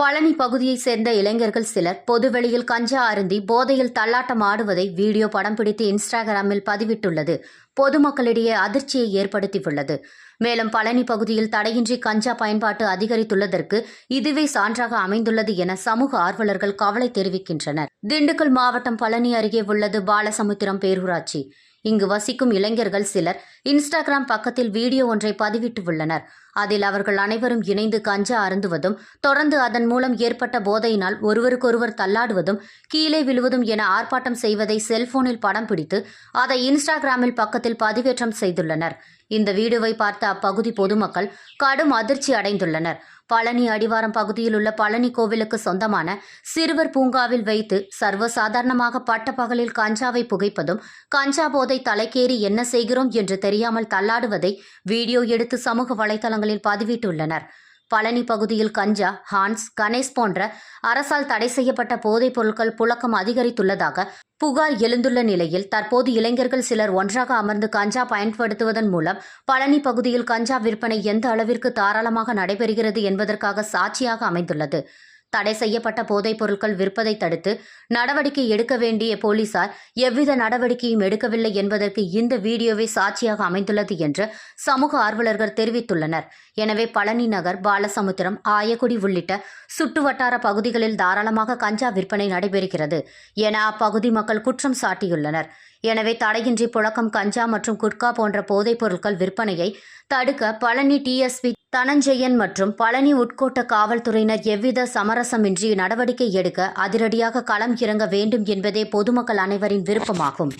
பழனி பகுதியைச் சேர்ந்த இளைஞர்கள் சிலர் பொதுவெளியில் கஞ்சா அருந்தி போதையில் தள்ளாட்டம் ஆடுவதை வீடியோ படம் பிடித்து இன்ஸ்டாகிராமில் பதிவிட்டுள்ளது. பொதுமக்களிடையே அதிர்ச்சியை ஏற்படுத்தியுள்ளது. மேலும் பழனி பகுதியில் தடையின்றி கஞ்சா பயன்பாட்டு அதிகரித்துள்ளதற்கு இதுவே சான்றாக அமைந்துள்ளது என சமூக ஆர்வலர்கள் கவலை தெரிவிக்கின்றனர். திண்டுக்கல் மாவட்டம் பழனி அருகே உள்ளது பாலசமுத்திரம் பேரூராட்சி. இங்கு வசிக்கும் இளைஞர்கள் சிலர் இன்ஸ்டாகிராம் பக்கத்தில் வீடியோ ஒன்றை பதிவிட்டு உள்ளனர் அதில் அவர்கள் அனைவரும் இணைந்து கஞ்சா அருந்துவதும் தொடர்ந்து அதன் மூலம் ஏற்பட்ட போதையினால் ஒருவருக்கொருவர் தள்ளாடுவதும் கீழே விழுவதும் என ஆர்ப்பாட்டம் செய்வதை செல்போனில் படம் பிடித்து அதை இன்ஸ்டாகிராமில் பக்கத்தில் பதிவேற்றம் செய்துள்ளனர். இந்த வீடியோவை பார்த்த அப்பகுதி பொதுமக்கள் கடும் அதிர்ச்சி அடைந்துள்ளனர். பழனி அடிவாரம் பகுதியில் உள்ள பழனி கோவிலுக்கு சொந்தமான சிறுவர் பூங்காவில் வைத்து சர்வசாதாரணமாக பட்டப்பகலில் கஞ்சாவை புகைப்பதும் கஞ்சா போதை தலைக்கேறி என்ன செய்கிறோம் என்று தெரியாமல் தள்ளாடுவதை வீடியோ எடுத்து சமூக வலைதளங்களில் பதிவிட்டுள்ளனர். பழனி பகுதியில் கஞ்சா ஹான்ஸ் கணேஷ் போன்ற அரசால் தடை செய்யப்பட்ட போதைப் பொருட்கள் புழக்கம் அதிகரித்துள்ளதாக புகார் எழுந்துள்ள நிலையில் தற்போது இளைஞர்கள் சிலர் ஒன்றாக அமர்ந்து கஞ்சா பயன்படுத்துவதன் மூலம் பழனி பகுதியில் கஞ்சா விற்பனை எந்த அளவிற்கு தாராளமாக நடைபெறுகிறது என்பதற்காக சாட்சியாக அமைந்துள்ளது. தடை செய்யப்பட்ட போதைப் பொருட்கள் விற்பதை தடுத்து நடவடிக்கை எடுக்க வேண்டிய போலீசார் எவ்வித நடவடிக்கையும் எடுக்கவில்லை என்பதற்கு இந்த வீடியோவே சாட்சியாக அமைந்துள்ளது என்று சமூக ஆர்வலர்கள் தெரிவித்துள்ளனர். எனவே பழனி நகர் பாலசமுத்திரம் ஆயக்குடி உள்ளிட்ட சுற்றுவட்டார பகுதிகளில் தாராளமாக கஞ்சா விற்பனை நடைபெறுகிறது என அப்பகுதி மக்கள் குற்றம் சாட்டியுள்ளனர். எனவே தடையின்றி புழக்கம் கஞ்சா மற்றும் குட்கா போன்ற போதைப் பொருட்கள் விற்பனையை தடுக்க பழனி டிஎஸ்பி தனஞ்செயன் மற்றும் பழனி உட்கோட்ட காவல்துறையினர் எவ்வித சமரசமின்றி நடவடிக்கை எடுக்க அதிரடியாக களம் இறங்க வேண்டும் என்பதே பொதுமக்கள் அனைவரின் விருப்பமாகும்.